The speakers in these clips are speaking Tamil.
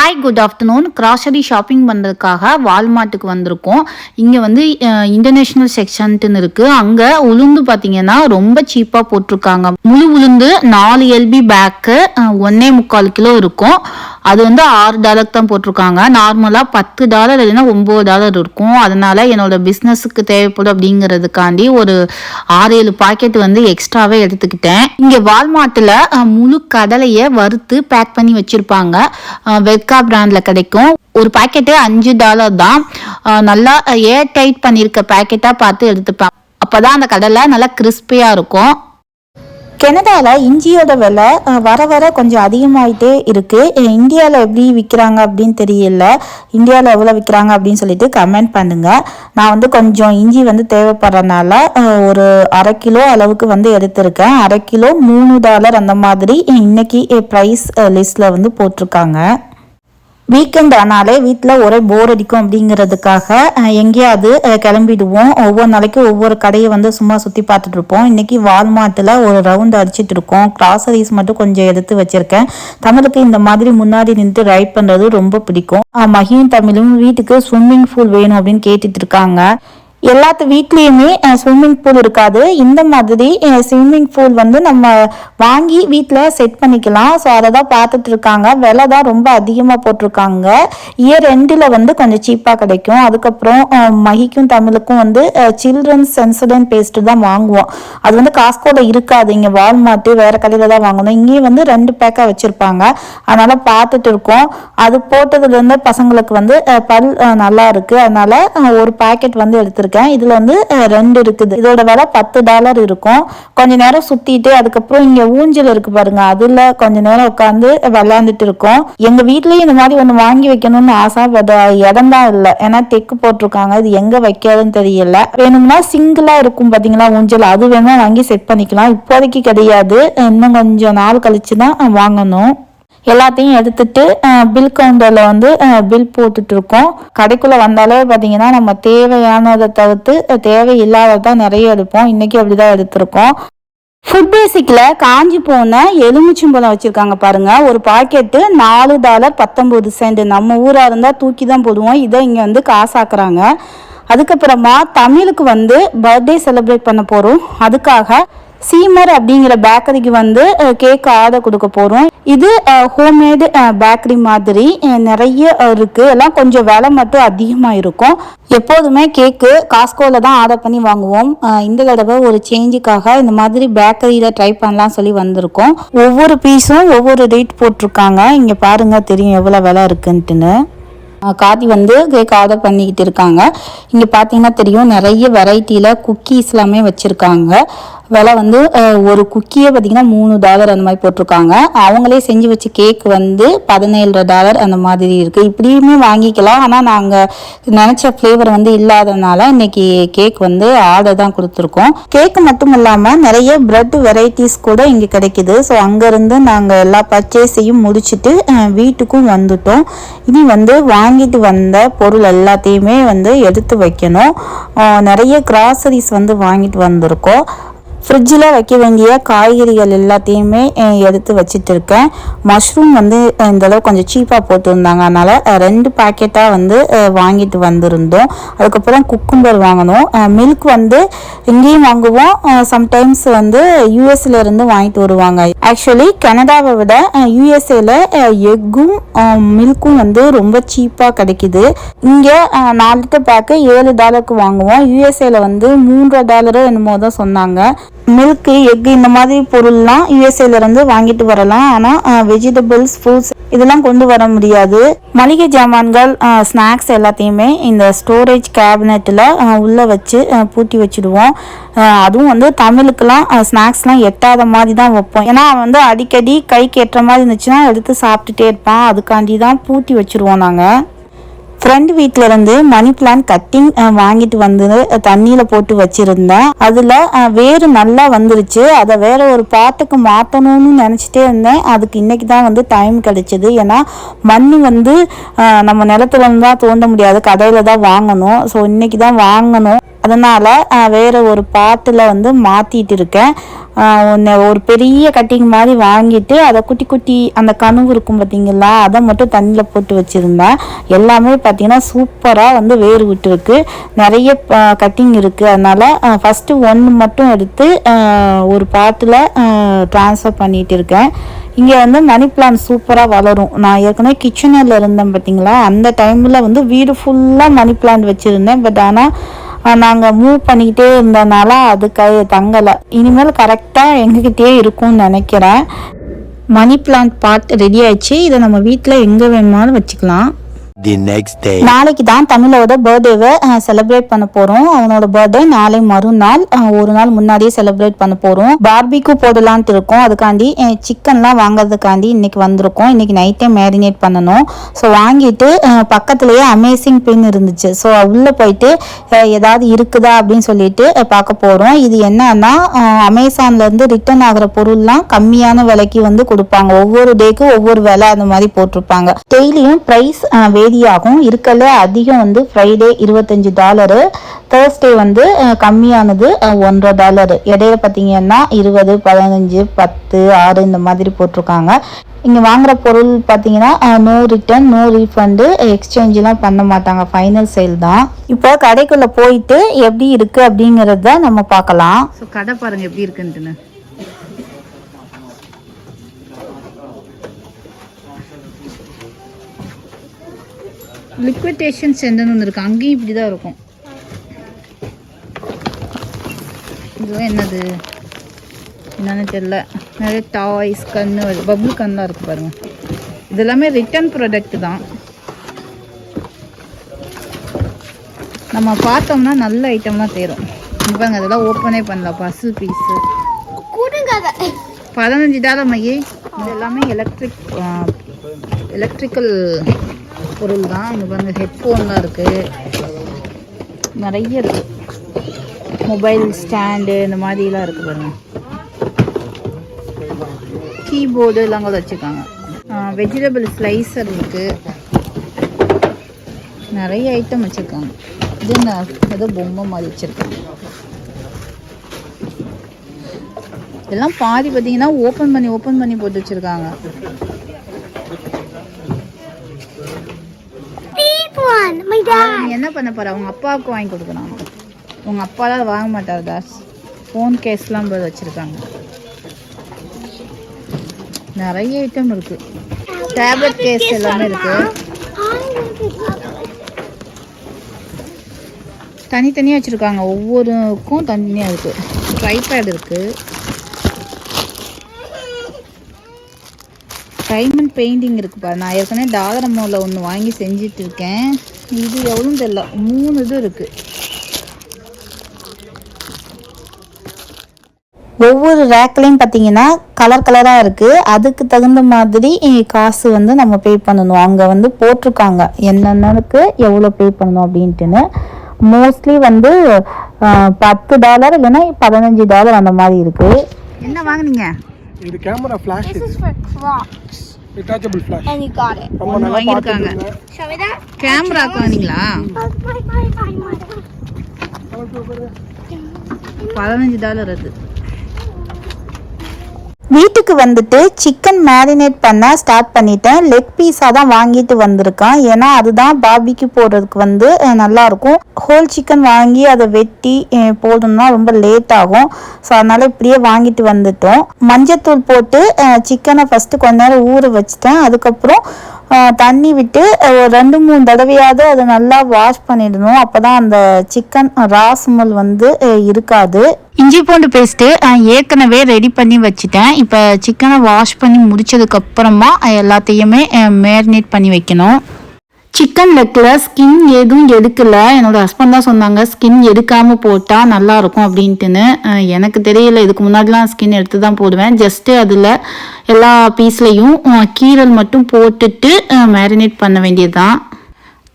Hi good afternoon grocery shopping பண்ணுறதுக்காக வால்மார்ட்டுக்கு வந்திருக்கோம். இங்கே வந்து இன்டர்நேஷ்னல் செக்ஷன்ட்டுன்னு இருக்குது அங்கே உளுந்து பார்த்தீங்கன்னா ரொம்ப சீப்பாக போட்டிருக்காங்க. முழு உளுந்து நாலு எல்பி பேக்கு ஒன்னே முக்கால் கிலோ இருக்கும். அது வந்து ஆறு டாலருக்கு தான் போட்டிருக்காங்க. நார்மலாக பத்து டாலர் இல்லைன்னா ஒம்பது டாலர் இருக்கும். அதனால என்னோட பிஸ்னஸுக்கு தேவைப்படும் அப்படிங்கிறதுக்காண்டி ஒரு ஆறு ஏழு பாக்கெட் வந்து எக்ஸ்ட்ராவே எடுத்துக்கிட்டேன். இங்கே வால்மார்ட்டில் முழு கடலையை வறுத்து பேக் பண்ணி வச்சுருப்பாங்க. வெட்கா பிராண்டில் கிடைக்கும். ஒரு பாக்கெட்டு அஞ்சு டாலர் தான். நல்லா ஏர் டைட் பண்ணியிருக்க பேக்கெட்டாக பார்த்து எடுத்துப்பேன். அப்போ தான் அந்த கடலை நல்லா கிறிஸ்பியாக இருக்கும். கனடாவில் இஞ்சியோட விலை வர வர கொஞ்சம் அதிகமாயிட்டே இருக்குது இந்தியாவில் எப்படி விற்கிறாங்க அப்படின்னு தெரியல. இந்தியாவில் எவ்வளோ விற்கிறாங்க அப்படின்னு சொல்லிட்டு கமெண்ட் பண்ணுங்கள் நான் வந்து கொஞ்சம் இஞ்சி வந்து தேவைப்படுறதுனால ஒரு அரை கிலோ அளவுக்கு வந்து எடுத்திருக்கேன். அரை கிலோ மூணு டாலர் அந்த மாதிரி இன்னைக்கு ப்ரைஸ் லிஸ்ட்டில் வந்து போட்டிருக்காங்க. வீக்கெண்ட் ஆனாலே வீட்டில் ஒரே போர் அடிக்கும் அப்படிங்கிறதுக்காக எங்கேயாவது கிளம்பிடுவோம். ஒவ்வொரு நாளைக்கு ஒவ்வொரு கடையை வந்து சும்மா சுற்றி பார்த்துட்டு இருப்போம். இன்னைக்கு வால்மார்ட்டில் ஒரு ரவுண்ட் அடிச்சிட்டு இருக்கோம். கிராசரிஸ் மட்டும் கொஞ்சம் எடுத்து வச்சிருக்கேன். தமிழுக்கு இந்த மாதிரி முன்னாடி நின்று ரைட் பண்ணுறது ரொம்ப பிடிக்கும். மகியும் தமிழும் வீட்டுக்கு ஸ்விம்மிங் பூல் வேணும் அப்படின்னு கேட்டுட்டு இருக்காங்க. எல்லாத்து வீட்லேயுமே ஸ்விம்மிங் பூல் இருக்காது. இந்த மாதிரி ஸ்விம்மிங் பூல் வந்து நம்ம வாங்கி வீட்டில் செட் பண்ணிக்கலாம். ஸோ அதை தான் பார்த்துட்டு இருக்காங்க விலை தான் ரொம்ப அதிகமாக போட்டிருக்காங்க. இயர் ரெண்டில் வந்து கொஞ்சம் சீப்பாக கிடைக்கும். அதுக்கப்புறம் மகிக்கும் தமிழுக்கும் வந்து சில்ட்ரன்ஸ் சென்சடன் பேஸ்ட்டு தான் வாங்குவோம். அது வந்து காஸ்கோவில் இருக்காது. இங்கே வால்மார்ட்டு வேறு கடையில் தான் வாங்கணும். இங்கேயும் வந்து ரெண்டு பேக்காக வச்சுருப்பாங்க. அதனால் பார்த்துட்டு இருக்கோம் அது போட்டதுலேருந்து பசங்களுக்கு வந்து பல் நல்லா இருக்குது அதனால் ஒரு பாக்கெட் வந்து எடுத்திருக்கேன் இதில் வந்து ரெண்டு இருக்குது. இதோட விலை பத்து டாலர் இருக்கும். கொஞ்ச நேரம் சுற்றிட்டு அதுக்கப்புறம் இங்கே ஊஞ்சல் இருக்கு பாருங்க. அதில் கொஞ்ச நேரம் உட்காந்து விளையாண்டுட்டு இருக்கோம். எங்கள் வீட்லேயும் இந்த மாதிரி ஒன்று வாங்கி வைக்கணும்னு ஆசை பட் இடம் தான் இல்லை. ஏன்னா தெக்கு போட்டிருக்காங்க. இது எங்கே வைக்கிறதுன்னு தெரியல. வேணும்னா சிங்கிளாக இருக்கும் பார்த்தீங்களா ஊஞ்சல்? அது வேணா வாங்கி செட் பண்ணிக்கலாம். இப்போதைக்கு கிடையாது. இன்னும் கொஞ்சம் நாள் கழிச்சு தான் வாங்கணும். எல்லாத்தையும் எடுத்துட்டு பில் கவுண்டரில் வந்து பில் போட்டுட்டு இருக்கோம் கடைக்குள்ளே வந்தாலே பார்த்தீங்கன்னா நம்ம தேவையானதை தவிர்த்து தேவையில்லாததான் நிறைய எடுப்போம். இன்னைக்கு அப்படிதான் எடுத்திருக்கோம். ஃபுட் பேசிக்கில் காஞ்சி போன எலுமிச்சம்பழம் வச்சுருக்காங்க பாருங்கள் ஒரு பாக்கெட்டு நாலு டாலர் பத்தொம்பது சென்ட் நம்ம ஊராக இருந்தால் தூக்கி தான் போடுவோம். இதை இங்கே வந்து காசாக்குறாங்க. அதுக்கப்புறமா தமிழுக்கு வந்து பர்த்டே செலிப்ரேட் பண்ண போகிறோம் அதுக்காக சீமர் அப்படிங்கிற பேக்கரிக்கு வந்து கேக் ஆர்டர் கொடுக்க போகிறோம் இது ஹோம்மேடு பேக்கரி மாதிரி நிறைய இருக்குது இருக்கு. எல்லாம் கொஞ்சம் விலை மட்டும் அதிகமாக இருக்கும். எப்போதுமே கேக்கு காஸ்கோவில் தான் ஆர்டர் பண்ணி வாங்குவோம். இந்த தடவை ஒரு சேஞ்சுக்காக இந்த மாதிரி பேக்கரியில் ட்ரை பண்ணலாம் சொல்லி வந்திருக்கோம். ஒவ்வொரு பீஸும் ஒவ்வொரு ரேட் போட்டிருக்காங்க. இங்கே பாருங்க தெரியும் எவ்வளோ விலை இருக்குன்ட்டுன்னு. காதி வந்து கேக் ஆர்டர் பண்ணிக்கிட்டு இருக்காங்க. இங்கே பார்த்தீங்கன்னா தெரியும் நிறைய வெரைட்டியில் குக்கீஸ் எல்லாமே வச்சுருக்காங்க. விலை வந்து ஒரு குக்கியை பார்த்தீங்கன்னா மூணு டாலர் அந்த மாதிரி போட்டிருக்காங்க. அவங்களே செஞ்சு வச்ச கேக் வந்து பதினேழு டாலர் அந்த மாதிரி இருக்குது இப்படியுமே வாங்கிக்கலாம். ஆனால் நாங்கள் நினச்ச ஃப்ளேவர் வந்து இல்லாதனால இன்னைக்கு கேக் வந்து ஆர்டர் தான் கொடுத்துருக்கோம். கேக் மட்டும் இல்லாமல் நிறைய ப்ரெட் வெரைட்டிஸ் கூட இங்கே கிடைக்குது. ஸோ அங்கேருந்து நாங்கள் எல்லா பர்ச்சேஸையும் முடிச்சுட்டு வீட்டுக்கும் வந்துட்டோம். இனி வந்து வாங்கிட்டு வந்த பொருள் எல்லாத்தையுமே வந்து எடுத்து வைக்கணும். நிறைய கிராசரிஸ் வந்து வாங்கிட்டு வந்திருக்கோம். ஃப்ரிட்ஜில் வைக்க வேண்டிய காய்கறிகள் எல்லாத்தையுமே எடுத்து வச்சுட்டு இருக்கேன் மஷ்ரூம் வந்து இந்த அளவு கொஞ்சம் சீப்பாக போட்டிருந்தாங்க. அதனால் ரெண்டு பேக்கெட்டாக வந்து வாங்கிட்டு வந்திருந்தோம். அதுக்கப்புறம் குக்கும்பர் வாங்கினோம். மில்க் வந்து இங்கேயும் வாங்குவோம். சம்டைம்ஸ் வந்து யூஎஸ்ல இருந்து வாங்கிட்டு வருவாங்க. ஆக்சுவலி கனடாவை விட யூஎஸ்ஏல எக்கும் மில்க்கும் வந்து ரொம்ப சீப்பாக கிடைக்குது. இங்கே நாலு லிட்டர் பேக்கு ஏழு டாலருக்கு வாங்குவோம். யூஎஸ்ஏல வந்து மூன்றரை டாலரு என்னமோ தான் சொன்னாங்க. மில்க்கு எக்கு இந்த மாதிரி பொருள்லாம் யூஎஸ்ஏல இருந்து வாங்கிட்டு வரலாம். ஆனால் வெஜிடபிள்ஸ் ஃப்ரூட்ஸ் இதெல்லாம் கொண்டு வர முடியாது. மளிகை ஜாமான்கள் ஸ்நாக்ஸ் எல்லாத்தையுமே இந்த ஸ்டோரேஜ் கேபினெட்டில் உள்ளே வச்சு பூட்டி வச்சுடுவோம். அதுவும் வந்து தமிழுக்கெல்லாம் ஸ்நாக்ஸ்லாம் எட்டாத மாதிரி தான் வைப்போம். ஏன்னா அவன் வந்து அடிக்கடி கைக்கு எட்டுற மாதிரி இருந்துச்சுன்னா எடுத்து சாப்பிட்டுட்டே இருப்பான். அதுக்காண்டி தான் பூட்டி வச்சுருவோம் நாங்கள் ஃப்ரெண்ட் வீட்டிலேருந்து இருந்து மணி பிளான்ட் கட்டிங் வாங்கிட்டு வந்து தண்ணியில் தண்ணியில போட்டு வச்சிருந்தேன். அதுல வேறு நல்லா வந்துருச்சு. அதை வேற ஒரு பாட்டுக்கு மாற்றணும்னு நினச்சிட்டே இருந்தேன். அதுக்கு இன்னைக்கு தான் வந்து டைம் கிடைச்சிது. ஏன்னா மண் வந்து நம்ம நிலத்துலேருந்து தான் தோண்ட முடியாது. கடையில தான் வாங்கணும். ஸோ இன்னைக்கு தான் வாங்கணும். அதனால் வேறு ஒரு பாத்தில் வந்து மாற்றிட்டு இருக்கேன். ஒரு பெரிய கட்டிங் மாதிரி வாங்கிட்டு அதை குட்டி குட்டி அந்த கனவு இருக்கும் பார்த்தீங்களா அதை மட்டும் தண்ணியில் போட்டு வச்சுருந்தேன். எல்லாமே பார்த்தீங்கன்னா சூப்பராக வந்து வேர் விட்டுருக்கு. நிறைய கட்டிங் இருக்குது அதனால் ஃபஸ்ட்டு ஒன்று மட்டும் எடுத்து ஒரு பாட்டில் ட்ரான்ஸ்ஃபர் பண்ணிட்டு இருக்கேன். இங்கே வந்து மணி பிளான் சூப்பராக வளரும். நான் ஏற்கனவே கிச்சனில் இருந்தேன் பார்த்தீங்களா அந்த டைமில் வந்து வீடு ஃபுல்லாக மணி பிளான்ட் வச்சுருந்தேன். பட் ஆனால் நாங்கள் மூவ் பண்ணிக்கிட்டே இருந்தனால அது கை தங்கலை. இனிமேல் கரெக்டாக எங்ககிட்டயே இருக்கும்னு நினைக்கிறேன். மணி பிளான்ட் பாட் ரெடி ஆயிடுச்சு. இதை நம்ம வீட்டில் எங்கே வேணுமாலும் வச்சுக்கலாம். தி நெக்ஸ்ட் டே நாளைக்கு தான் தமிழோட பர்த்டேவை செலிப்ரேட் பண்ண போறோம். அவனோட பர்த்டே நாளை மறுநாள் ஒரு நாள் முன்னாடியே செலிப்ரேட் பண்ண போறோம். பார்பிக்கு போடலான்ட்டு இருக்கோம். அதுக்காண்டி சிக்கன்லாம் வாங்குறதுக்காண்டி இன்னைக்கு வந்திருக்கோம். இன்னைக்கு நைட்டே மேரினேட் பண்ணணும். ஸோ வாங்கிட்டு பக்கத்துலயே அமேசிங் பின் இருந்துச்சு. ஸோ உள்ள போயிட்டு ஏதாவது இருக்குதா அப்படின்னு சொல்லிட்டு பார்க்க போறோம். இது என்னன்னா அமேசான்ல இருந்து ரிட்டர்ன் ஆகிற பொருள்லாம் கம்மியான விலைக்கு வந்து கொடுப்பாங்க. ஒவ்வொரு டேக்கு ஒவ்வொரு விலை அந்த மாதிரி போட்டிருப்பாங்க. டெய்லியும் ப்ரைஸ் ஆகும் இருக்கல அதிகம் வந்து ஃப்ரைடே இருபத்தஞ்சு டாலரு தேர்ஸ்டே வந்து கம்மியானது ஒன்றரை டாலரு இடையில பார்த்தீங்கன்னா இருபது பதினஞ்சு பத்து ஆறு இந்த மாதிரி போட்டிருக்காங்க. இங்கே வாங்குற பொருள் பார்த்தீங்கன்னா நோ ரிட்டர்ன் நோ ரீஃபண்டு எக்ஸ்சேஞ்செலாம் பண்ண மாட்டாங்க. ஃபைனல் சேல் தான். இப்போ கடைக்குள்ளே போயிட்டு எப்படி இருக்குது அப்படிங்கிறத நம்ம பார்க்கலாம். ஸோ கடை பாருங்கள் எப்படி இருக்குன்ட்டுன்னு. லிக்விடேஷன் சென்டர்னு ஒன்று இருக்கு. அங்கேயும் இப்படி தான் இருக்கும். இதுவும் என்னது? என்னன்னு தெரியல. நிறைய டாய்ஸ் கன்று பபுள் கன்லாம் இருக்கு பாருங்க. இது எல்லாமே ரிட்டர்ன் ப்ராடக்ட் தான். நம்ம பார்த்தோம்னா நல்ல ஐட்டம்லாம் தேரும் பாருங்க அதெல்லாம் ஓப்பனே பண்ணல. பசில் பீஸு பதினஞ்சு டாலர் மையே. இது எல்லாமே எலக்ட்ரிக் எலக்ட்ரிக்கல் பொருள் தான். இங்கே பாருங்க ஹெட்ஃபோன்லாம் இருக்குது நிறைய இருக்குது மொபைல் ஸ்டாண்டு இந்த மாதிரிலாம் இருக்குது பாருங்க. கீபோர்டு எல்லாம் கூட வச்சுருக்காங்க. வெஜிடபிள் ஸ்லைசர் இருக்குது நிறைய ஐட்டம் வச்சுருக்காங்க. இது என்ன? ஏதோ பொம்மை மாதிரி வச்சுருக்காங்க. இதெல்லாம் பாதி பார்த்தீங்கன்னா ஓப்பன் பண்ணி ஓப்பன் பண்ணி போட்டு வச்சுருக்காங்க. நீ என்ன பண்ண போற? உங்க அப்பாவுக்கு வாங்கி கொடுக்கணும் உங்க அப்பா தான் வாங்க மாட்டார் தாஸ். ஃபோன் கேஸ்லாம் போய் வச்சிருக்காங்க. நிறைய ஐட்டம் இருக்கு. டேப்லெட் கேஸ் எல்லாமே இருக்கு. தனித்தனியாக வச்சுருக்காங்க. ஒவ்வொருக்கும் தனித்தனியாக இருக்கு. ட்ரைபேட் இருக்கு. பெயிண்டிங் இருக்கு பாரு. நான் ஏற்கனவே அமௌண்ட்டில் ஒன்று வாங்கி செஞ்சுட்டு இருக்கேன் இது எவ்வளோன்னு தெரியல. மூணு இது இருக்கு. ஒவ்வொரு ரேக்லையும் பார்த்தீங்கன்னா கலர் கலராக இருக்குது அதுக்கு தகுந்த மாதிரி காசு வந்து நம்ம பே பண்ணணும். அங்கே வந்து போட்டிருக்காங்க. என்னென்னக்கு எவ்வளோ பே பண்ணணும் அப்படின்ட்டுன்னு. மோஸ்ட்லி வந்து பத்து டாலர் இல்லைன்னா பதினஞ்சு டாலர் அந்த மாதிரி இருக்குது என்ன வாங்குனீங்க? இது camera flash. Detachable flash And you got it. ரொம்ப நல்லா me that. கேமராக்கு வாங்கினீங்களா பதினஞ்சு டாலர் அது. வீட்டுக்கு வந்துட்டு சிக்கன் மேரினேட் பண்ண ஸ்டார்ட் பண்ணிட்டேன். லெக் பீஸாக தான் வாங்கிட்டு வந்திருக்கேன். ஏன்னா அதுதான் பாபிக்கு போடுறதுக்கு வந்து நல்லாயிருக்கும். நல்லா இருக்கும் ஹோல் சிக்கன் வாங்கி அதை வெட்டி போடணும்னா ரொம்ப லேட் ஆகும். ஸோ அதனால் இப்படியே வாங்கிட்டு வந்துட்டோம். மஞ்சத்தூள் போட்டு சிக்கனை ஃபஸ்ட்டு கொஞ்ச நேரம் ஊற வச்சுட்டேன். அதுக்கப்புறம் தண்ணி விட்டு ஒரு ரெண்டு மூணு தடவையாவது அதை நல்லா வாஷ் பண்ணிடணும். அப்போ தான் அந்த சிக்கன் ராஸ்மல் வந்து இருக்காது. இஞ்சி பூண்டு பேஸ்ட்டு ஏற்கனவே ரெடி பண்ணி வச்சுட்டேன். இப்போ சிக்கனை வாஷ் பண்ணி முடித்ததுக்கப்புறமா எல்லாத்தையுமே மேரினேட் பண்ணி வைக்கணும். சிக்கன் லெக்கில் ஸ்கின் எதுவும் எடுக்கல. என்னோட ஹஸ்பண்ட் தான் சொன்னாங்க ஸ்கின் எடுக்காமல் போட்டால் நல்லாயிருக்கும் அப்படின்ட்டுன்னு. எனக்கு தெரியல இதுக்கு முன்னாடிலாம் ஸ்கின் எடுத்து தான் போடுவேன். ஜஸ்ட்டு அதில் எல்லா பீஸ்லேயும் கீரல் மட்டும் போட்டுட்டு மேரினேட் பண்ண வேண்டியது தான்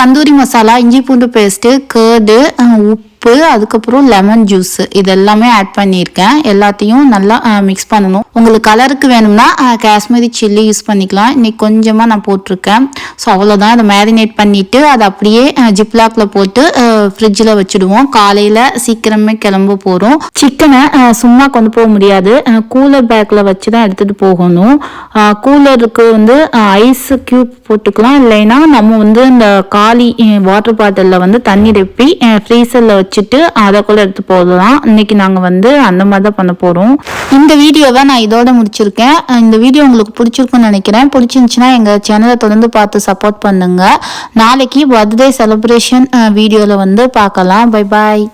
தந்தூரி மசாலா இஞ்சி பூண்டு பேஸ்ட்டு கேர்டு உப்பு உப்பு அதுக்கப்புறம் லெமன் ஜூஸ் இது எல்லாமே ஆட் பண்ணியிருக்கேன். எல்லாத்தையும் நல்லா மிக்ஸ் பண்ணணும். உங்களுக்கு கலருக்கு வேணும்னா காஷ்மீரி சில்லி யூஸ் பண்ணிக்கலாம். இன்னைக்கு கொஞ்சமாக நான் போட்டிருக்கேன். ஸோ அவ்வளோதான் அதை மேரினேட் பண்ணிவிட்டு அதை அப்படியே ஜிப்லாக்கில் போட்டு ஃப்ரிட்ஜில் வச்சுடுவோம். காலையில் சீக்கிரமே கிளம்ப போகிறோம் சிக்கனை சும்மா கொண்டு போக முடியாது. கூலர் பேக்கில் வச்சு தான் எடுத்துகிட்டு போகணும். கூலருக்கு வந்து ஐஸ் க்யூப் போட்டுக்கலாம். இல்லைன்னா நம்ம வந்து இந்த காலி வாட்டர் பாட்டிலில் வந்து தண்ணி ரெப்பி ஃப்ரீசரில் வச்சுட்டு அதை கூட எடுத்து போடலாம் இன்னைக்கு நாங்கள் வந்து அந்த மாதிரி தான் பண்ண போகிறோம் இந்த வீடியோவை நான் இதோட முடிச்சிருக்கேன். இந்த வீடியோ உங்களுக்கு பிடிச்சிருக்குன்னு நினைக்கிறேன். பிடிச்சிருந்துச்சுன்னா எங்கள் சேனலை தொடர்ந்து பார்த்து சப்போர்ட் பண்ணுங்க. நாளைக்கு பர்த்டே செலிப்ரேஷன் வீடியோவில் வந்து பார்க்கலாம். Bye bye